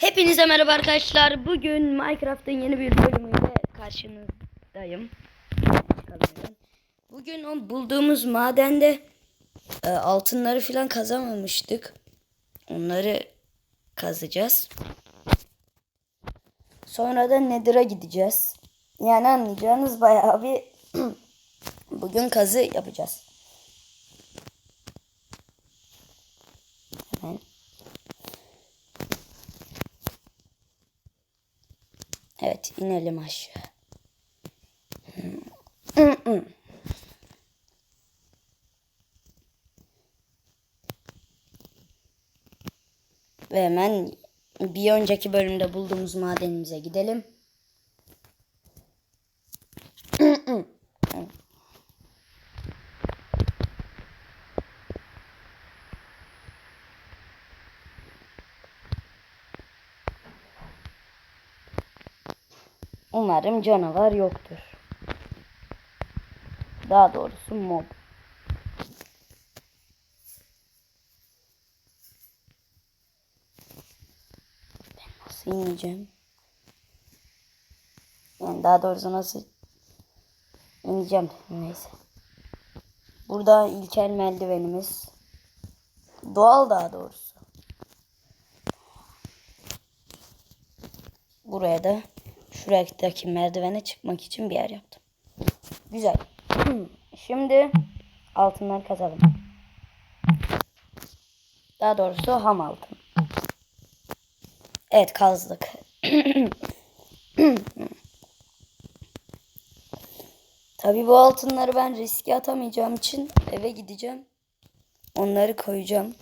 Hepinize merhaba arkadaşlar. Bugün Minecraft'ın yeni bir bölümüyle karşınızdayım. Bugün o bulduğumuz madende e, altınları falan kazamamıştık. Onları kazacağız. Sonra da Nether'a gideceğiz. Yani anlayacağınız bayağı bir bugün kazı yapacağız. Evet inelim aşağı. Ve hemen bir önceki bölümde bulduğumuz madenimize gidelim. Umarım canavar yoktur. Daha doğrusu mob. Ben nasıl ineceğim? Yani daha doğrusu nasıl ineceğim neyse. Burada ilkel merdivenimiz. Doğal daha doğrusu. Buraya da şuradaki merdivene çıkmak için bir yer yaptım. Güzel. Şimdi altınlar kazalım. Daha doğrusu ham altın. Evet kazdık. Tabii bu altınları ben riske atamayacağım için eve gideceğim. Onları koyacağım.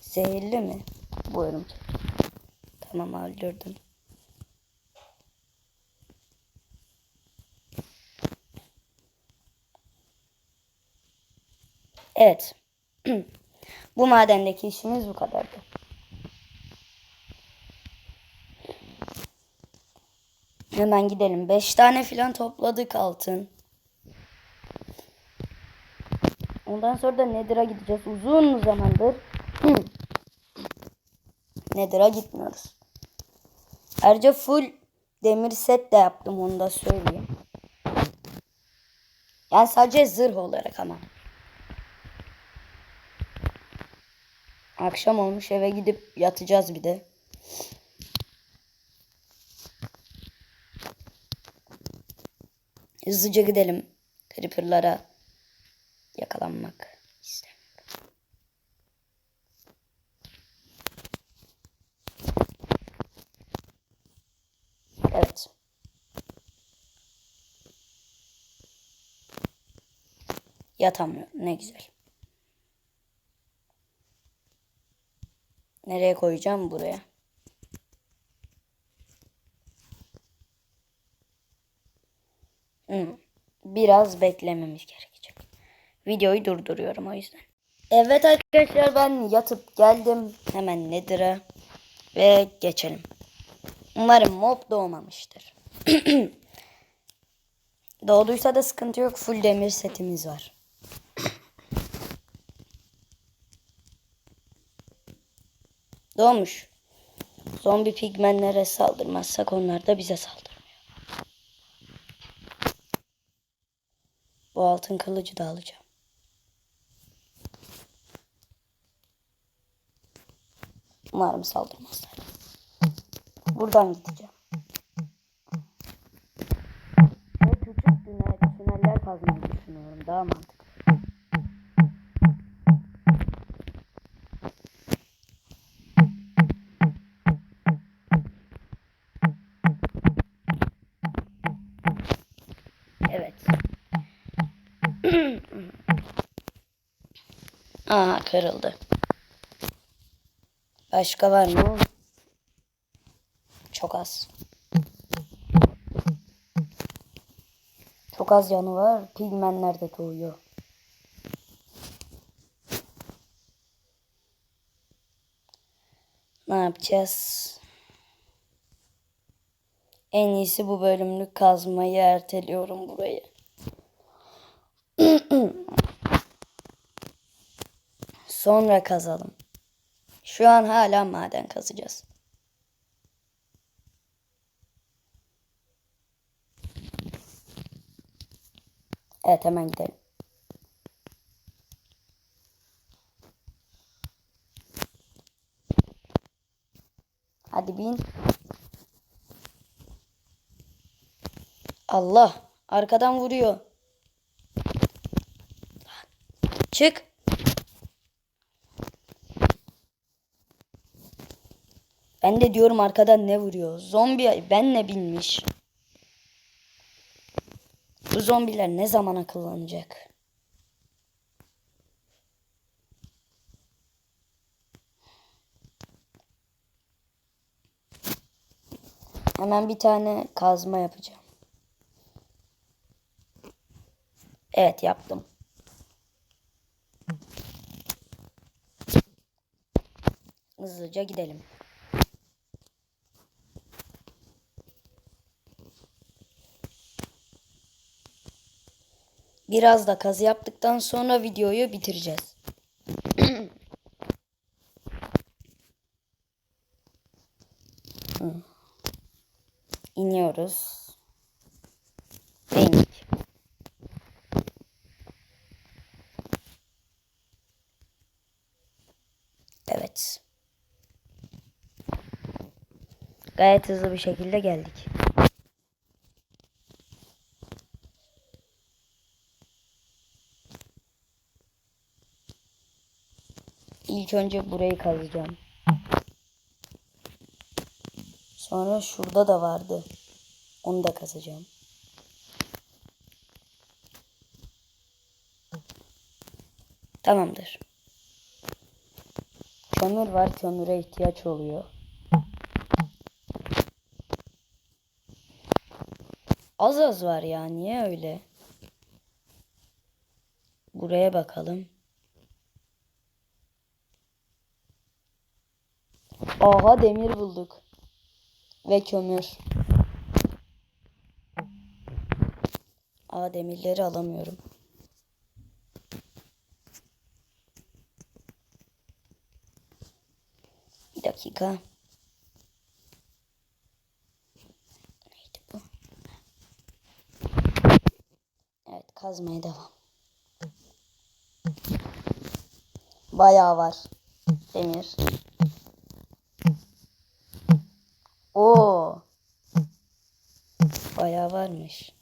Zehirli mi? Bu örümcek. Tamam öldürdüm. Evet. bu madendeki işimiz bu kadardı. Hemen gidelim. 5 tane filan topladık altın. Ondan sonra da Nether'a gideceğiz. Uzun zamandır Nether'a gitmiyoruz. Ayrıca full demir set de yaptım onu da söyleyeyim. Yani sadece zırh olarak ama. Akşam olmuş eve gidip yatacağız bir de. Hızlıca gidelim. Creeper'lara yakalanmak istemiyorum. Evet. Yatamıyorum. Ne güzel. Nereye koyacağım? Buraya. Hmm. Biraz beklememiz gerekecek. Videoyu durduruyorum o yüzden. Evet arkadaşlar ben yatıp geldim. Hemen Nether'a. Ve geçelim. Umarım mob doğmamıştır. Doğduysa da sıkıntı yok. Full demir setimiz var. Doğmuş. Zombi pigmenlere saldırmazsak onlar da bize saldırmıyor. Bu altın kılıcı da alacağım. Umarım saldırmazlar. Buradan gideceğim. Ve küçük tünel, tüneller kazmayı düşünüyorum. Daha mantıklı. Aha kırıldı. Başka var mı? Çok az. Çok az yanı var. Pigmenler de doğuyor. Ne yapacağız? En iyisi bu bölümlük kazmayı erteliyorum burayı. Sonra kazalım. Şu an hala maden kazacağız. Evet hemen gidelim. Hadi bin. Allah arkadan vuruyor. Çık. Ben de diyorum arkadan ne vuruyor? Zombi benle binmiş. Bu zombiler ne zaman akıllanacak? Hemen bir tane kazma yapacağım. Evet yaptım. Hızlıca gidelim. Biraz da kazı yaptıktan sonra videoyu bitireceğiz. İniyoruz. İndik. Evet. Gayet hızlı bir şekilde geldik. İlk önce burayı kazacağım. Sonra şurada da vardı. Onu da kazacağım. Tamamdır. Kömür var. Kömüre ihtiyaç oluyor. Az az var ya. Niye öyle? Buraya bakalım. Aha demir bulduk. Ve kömür. Aa demirleri alamıyorum. Bir dakika. Neydi bu? Evet kazmaya devam. Bayağı var. Demir. Bayağı varmış.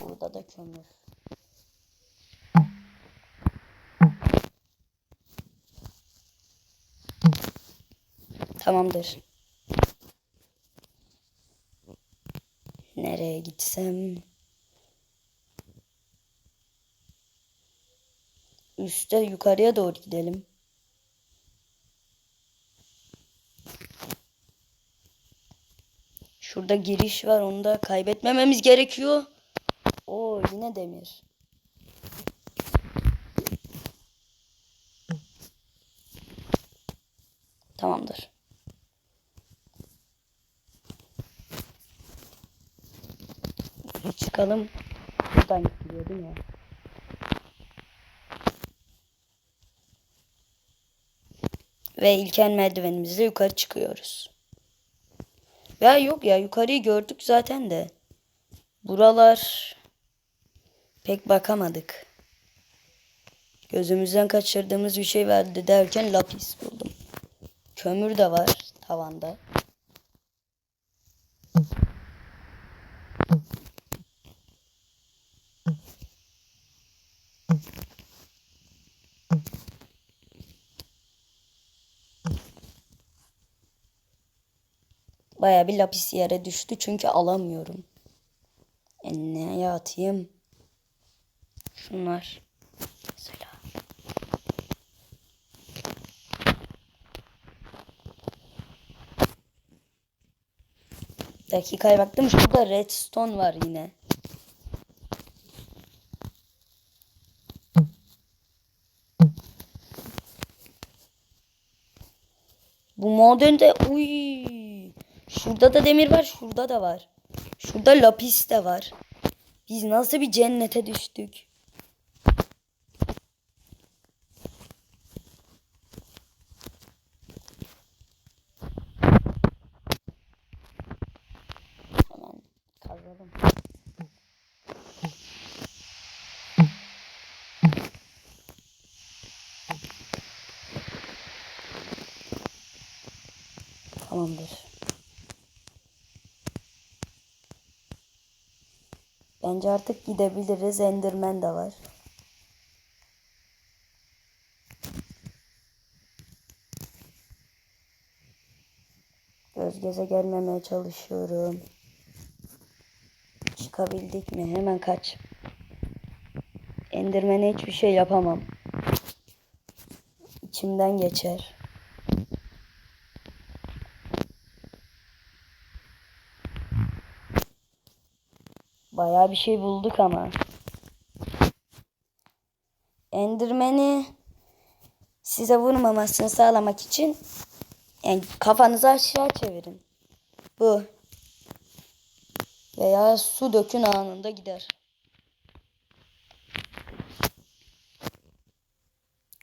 Burada da kömür. Tamamdır. Nereye gitsem? Üste yukarıya doğru gidelim. Şurada giriş var. Onu da kaybetmememiz gerekiyor. Oo yine demir. Tamamdır. Çıkalım. Buradan gidiyor değil mi? Ve ilkel merdivenimizle yukarı çıkıyoruz. Ya yok ya yukarıyı gördük zaten de. Buralar pek bakamadık. Gözümüzden kaçırdığımız bir şey vardı derken lapis buldum. Kömür de var tavanda. Baya bir lapis yere düştü çünkü alamıyorum. E, neye atayım? Şunlar. Mesela. Dakikaya baktım. Şurada redstone var yine. Bu modelde uy. Şurada da demir var. Şurada da var. Şurada lapis de var. Biz nasıl bir cennete düştük. Hemen kazalım. Tamamdır. Bence artık gidebiliriz. Enderman de var. Göz göze gelmemeye çalışıyorum. Çıkabildik mi? Hemen kaç. Enderman'e hiçbir şey yapamam. İçimden geçer. Bayağı bir şey bulduk ama. Enderman'i size vurmamasını sağlamak için yani kafanızı aşağı çevirin. Bu. Veya su dökün anında gider.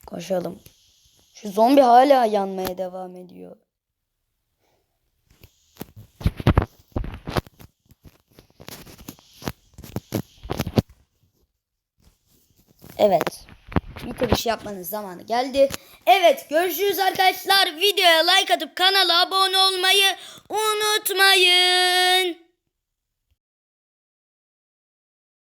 Koşalım. Şu zombi hala yanmaya devam ediyor. Evet. Bitiriş yapmanın zamanı geldi. Evet görüşürüz arkadaşlar. Videoya like atıp kanala abone olmayı unutmayın.